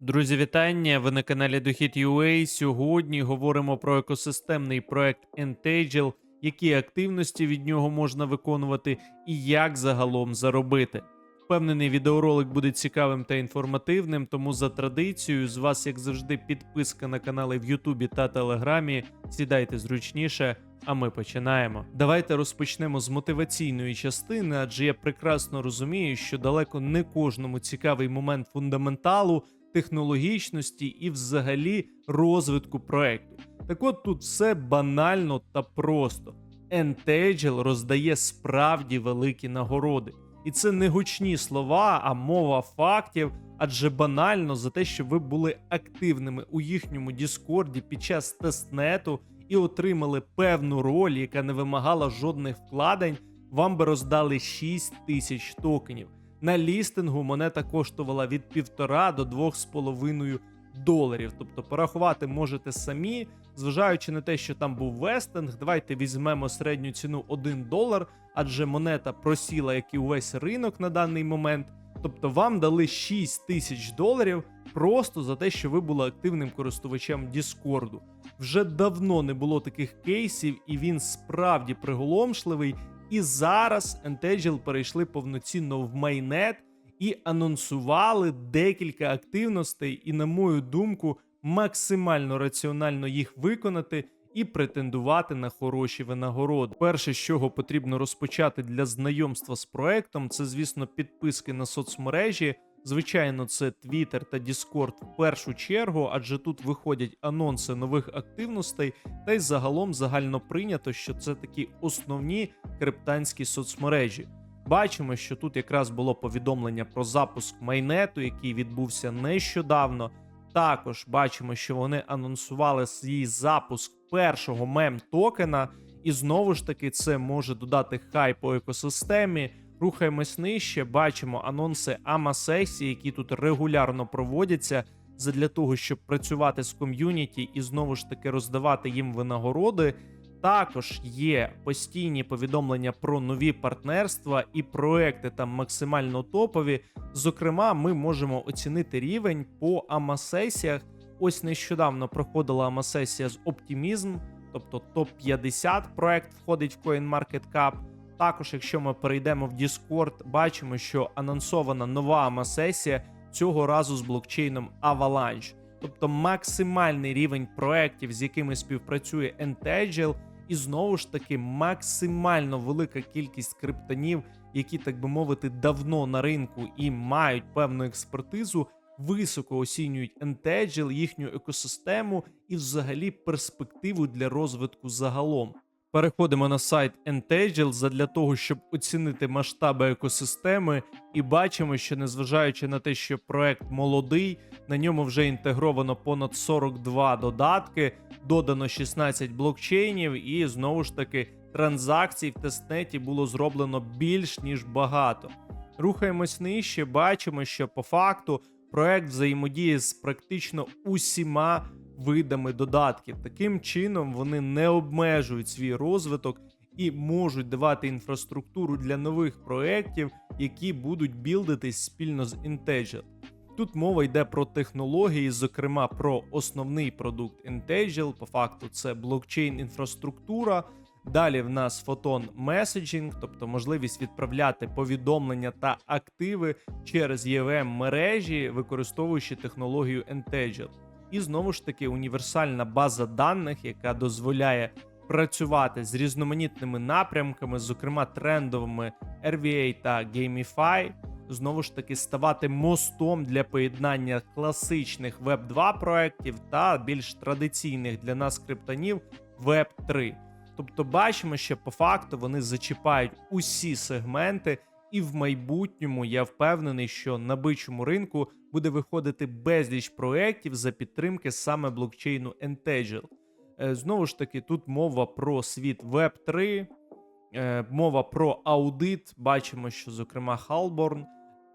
Друзі, вітання! Ви на каналі Дохід.ua. Сьогодні говоримо про екосистемний проект Entagel, які активності від нього можна виконувати і як загалом заробити. Впевнений, відеоролик буде цікавим та інформативним, тому за традицією з вас, як завжди, підписка на канали в Ютубі та Телеграмі. Сідайте зручніше, а ми починаємо. Давайте розпочнемо з мотиваційної частини, адже я прекрасно розумію, що далеко не кожному цікавий момент фундаменталу технологічності і взагалі розвитку проекту. Так от тут все банально та просто. Entagel роздає справді великі нагороди. І це не гучні слова, а мова фактів, адже банально за те, що ви були активними у їхньому Діскорді під час тестнету і отримали певну роль, яка не вимагала жодних вкладень, вам би роздали 6 тисяч токенів. На лістингу монета коштувала від 1,5 до 2,5 доларів. Тобто порахувати можете самі, зважаючи на те, що там був вестинг, давайте візьмемо середню ціну 1 долар, адже монета просіла, як і увесь ринок на даний момент. Тобто вам дали 6 тисяч доларів просто за те, що ви були активним користувачем Діскорду. Вже давно не було таких кейсів, і він справді приголомшливий. І зараз Ентеджіл перейшли повноцінно в майнет і анонсували декілька активностей, і, на мою думку, максимально раціонально їх виконати і претендувати на хороші винагороди. Перше, з чого потрібно розпочати для знайомства з проектом, це, звісно, підписки на соцмережі. Звичайно, це Twitter та Discord в першу чергу, адже тут виходять анонси нових активностей, та й загалом загально прийнято, що це такі основні криптанські соцмережі. Бачимо, що тут якраз було повідомлення про запуск майнету, який відбувся нещодавно. Також бачимо, що вони анонсували свій запуск першого мем токена, і знову ж таки це може додати хайпу екосистемі. Рухаємось нижче, бачимо анонси АМА-сесії, які тут регулярно проводяться задля того, щоб працювати з ком'юніті і знову ж таки роздавати їм винагороди. Також є постійні повідомлення про нові партнерства і проекти там максимально топові. Зокрема, ми можемо оцінити рівень по АМА-сесіях. Ось нещодавно проходила АМА-сесія з Optimism, тобто топ-50 проект входить в CoinMarketCap. Також, якщо ми перейдемо в Discord, бачимо, що анонсована нова АМА-сесія цього разу з блокчейном Avalanche. Тобто максимальний рівень проєктів, з якими співпрацює Entagel, і знову ж таки максимально велика кількість криптонів, які, так би мовити, давно на ринку і мають певну експертизу, високо оцінюють Entagel, їхню екосистему і взагалі перспективу для розвитку загалом. Переходимо на сайт Entagel задля того, щоб оцінити масштаби екосистеми, і бачимо, що незважаючи на те, що проект молодий, на ньому вже інтегровано понад 42 додатки, додано 16 блокчейнів, і знову ж таки транзакцій в тестнеті було зроблено більш ніж багато. Рухаємось нижче, бачимо, що по факту проект взаємодіє з практично усіма видами додатків. Таким чином вони не обмежують свій розвиток і можуть давати інфраструктуру для нових проєктів, які будуть білдитись спільно з Entagel. Тут мова йде про технології, зокрема про основний продукт Entagel, по факту це блокчейн-інфраструктура. Далі в нас фотон меседжінг, тобто можливість відправляти повідомлення та активи через EVM мережі, використовуючи технологію Entagel. І знову ж таки універсальна база даних, яка дозволяє працювати з різноманітними напрямками, зокрема трендовими RVA та GameFi, знову ж таки ставати мостом для поєднання класичних Web 2 проєктів та більш традиційних для нас криптонів Web 3. Тобто бачимо, що по факту вони зачіпають усі сегменти, і в майбутньому я впевнений, що на бичому ринку буде виходити безліч проєктів за підтримки саме блокчейну Entagel. Е, Знову ж таки, тут мова про світ Web 3, е, мова про аудит. Бачимо, що, зокрема, Halborn,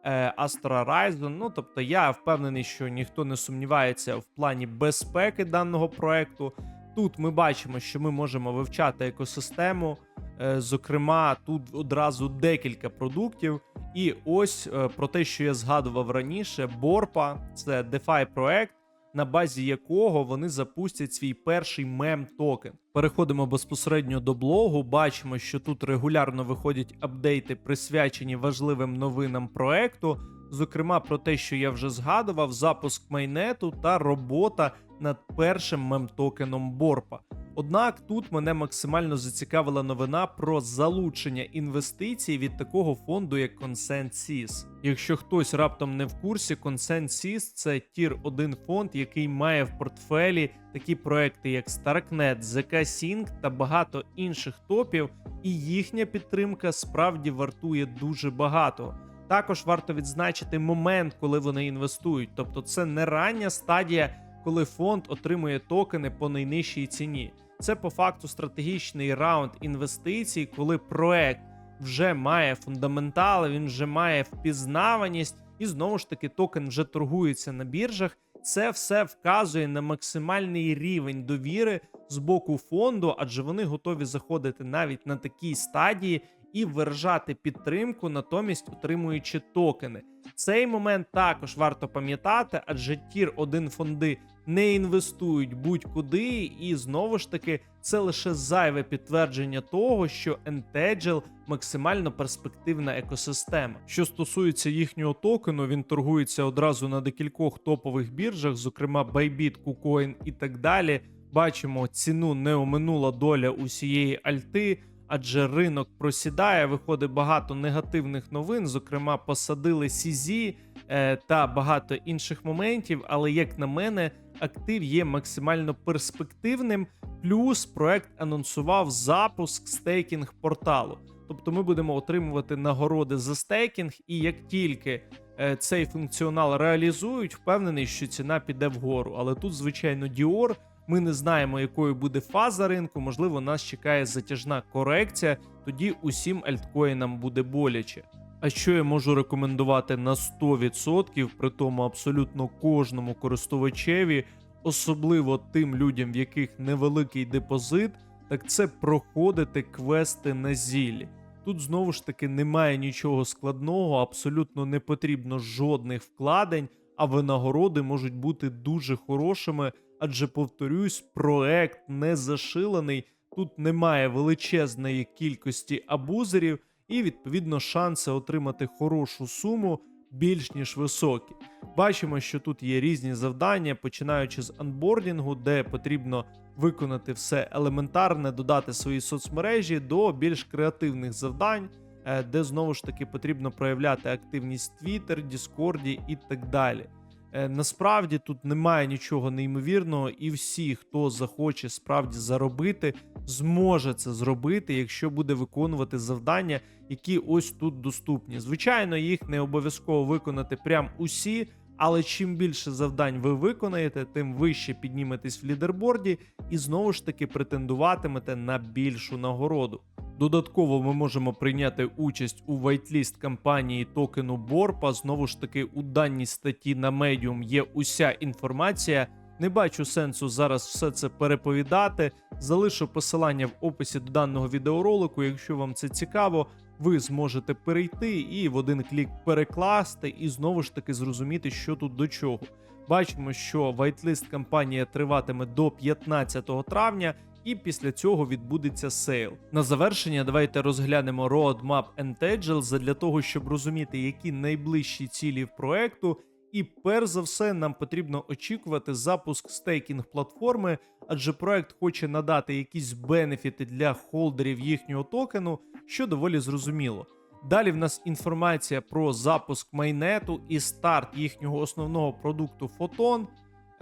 е, Astra Horizon. Ну, тобто, я впевнений, що ніхто не сумнівається в плані безпеки даного проекту. Тут ми бачимо, що ми можемо вивчати екосистему. Е, Зокрема, тут одразу декілька продуктів, І ось е, про те, що я згадував раніше, Борпа це DeFi проект, на базі якого вони запустять свій перший мем токен. Переходимо безпосередньо до блогу. Бачимо, що тут регулярно виходять апдейти, присвячені важливим новинам проекту. Зокрема, про те, що я вже згадував, запуск майнету та робота над першим мем-токеном Борпа. Однак тут мене максимально зацікавила новина про залучення інвестицій від такого фонду, як ConsentSys. Якщо хтось раптом не в курсі, ConsentSys – це тір 1 фонд, який має в портфелі такі проекти, як Starknet, ZK Sync та багато інших топів, і їхня підтримка справді вартує дуже багато. Також варто відзначити момент, коли вони інвестують, тобто це не рання стадія, коли фонд отримує токени по найнижчій ціні. Це по факту стратегічний раунд інвестицій, коли проект вже має фундаментали, він вже має впізнаваність, і знову ж таки токен вже торгується на біржах. Це все вказує на максимальний рівень довіри з боку фонду, адже вони готові заходити навіть на такій стадії і виражати підтримку, натомість отримуючи токени. Цей момент також варто пам'ятати, адже тір 1 фонди не інвестують будь-куди, і знову ж таки це лише зайве підтвердження того, що Entagel максимально перспективна екосистема. Що стосується їхнього токену, він торгується одразу на декількох топових біржах, зокрема Bybit, KuCoin і так далі. Бачимо, ціну не оминула доля усієї альти адже ринок просідає. Виходить багато негативних новин. Зокрема, посадили е, та багато інших моментів. Але як на мене, актив є максимально перспективним. Плюс проект анонсував запуск стейкінг порталу. Тобто ми будемо отримувати нагороди за стейкінг, і як тільки е, цей функціонал реалізують, впевнений, що ціна піде вгору. Але тут, звичайно, Dior ми не знаємо, якою буде фаза ринку. Можливо, нас чекає затяжна корекція. Тоді усім альткоїнам буде боляче. А що я можу рекомендувати на 100%, при тому абсолютно кожному користувачеві, особливо тим людям, в яких невеликий депозит, так це проходити квести на зілі. Тут знову ж таки немає нічого складного, абсолютно не потрібно жодних вкладень, а винагороди можуть бути дуже хорошими адже повторюсь, проект не зашилений, тут немає величезної кількості абузерів, і відповідно шанси отримати хорошу суму більш ніж високі. Бачимо, що тут є різні завдання, починаючи з анбордінгу, де потрібно виконати все елементарне, додати свої соцмережі до більш креативних завдань. е, Де знову ж таки потрібно проявляти активність в Twitter, Discord і так далі. Е, Насправді тут немає нічого неймовірного, і всі, хто захоче справді заробити, зможе це зробити, якщо буде виконувати завдання, які ось тут доступні. Звичайно, їх не обов'язково виконати прям усі. Але чим більше завдань ви виконаєте, тим вище підніметесь в лідерборді і знову ж таки претендуватимете на більшу нагороду. Додатково ми можемо прийняти участь у вайтліст кампанії токену Борпа. Знову ж таки, у даній статті на Medium є уся інформація. Не бачу сенсу зараз все це переповідати. Залишу посилання в описі до даного відеоролику. Якщо вам це цікаво, ви зможете перейти і в один клік перекласти, і знову ж таки зрозуміти, що тут до чого. Бачимо, що вайтлист кампанія триватиме до 15 травня, і після цього відбудеться сейл. На завершення давайте розглянемо roadmap Entagel задля того, щоб розуміти, які найближчі цілі в проекту. І перш за все, нам потрібно очікувати запуск стейкінг платформи, адже проект хоче надати якісь бенефіти для холдерів їхнього токену, що доволі зрозуміло. Далі в нас інформація про запуск майнету і старт їхнього основного продукту Фотон.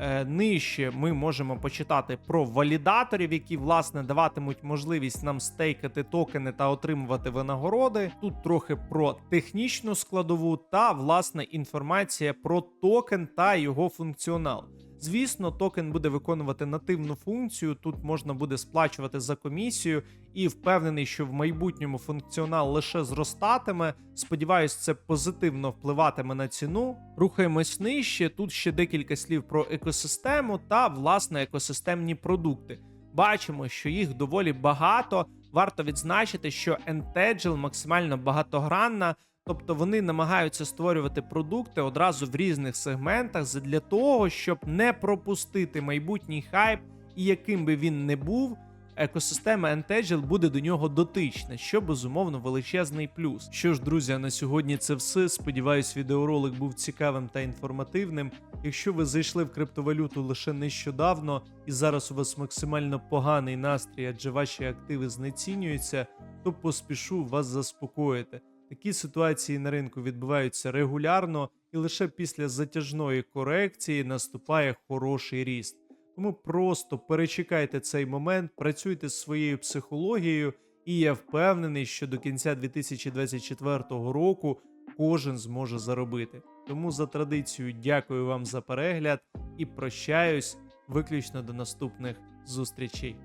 Е, Нижче ми можемо почитати про валідаторів, які власне даватимуть можливість нам стейкати токени та отримувати винагороди. Тут трохи про технічну складову та власне інформація про токен та його функціонал. Звісно, токен буде виконувати нативну функцію. Тут можна буде сплачувати за комісію, і впевнений, що в майбутньому функціонал лише зростатиме. Сподіваюсь, це позитивно впливатиме на ціну. Рухаємось нижче. Тут ще декілька слів про екосистему та власне екосистемні продукти. Бачимо, що їх доволі багато. Варто відзначити, що Entagel максимально багатогранна. Тобто вони намагаються створювати продукти одразу в різних сегментах для того, щоб не пропустити майбутній хайп, і яким би він не був, екосистема Entagel буде до нього дотична, що безумовно величезний плюс. Що ж, друзі, на сьогодні це все. Сподіваюсь, відеоролик був цікавим та інформативним. Якщо ви зайшли в криптовалюту лише нещодавно і зараз у вас максимально поганий настрій, адже ваші активи знецінюються, то поспішу вас заспокоїти. Такі ситуації на ринку відбуваються регулярно, і лише після затяжної корекції наступає хороший ріст. Тому просто перечекайте цей момент, працюйте з своєю психологією, і я впевнений, що до кінця 2024 року кожен зможе заробити. Тому за традицією дякую вам за перегляд і прощаюсь виключно до наступних зустрічей.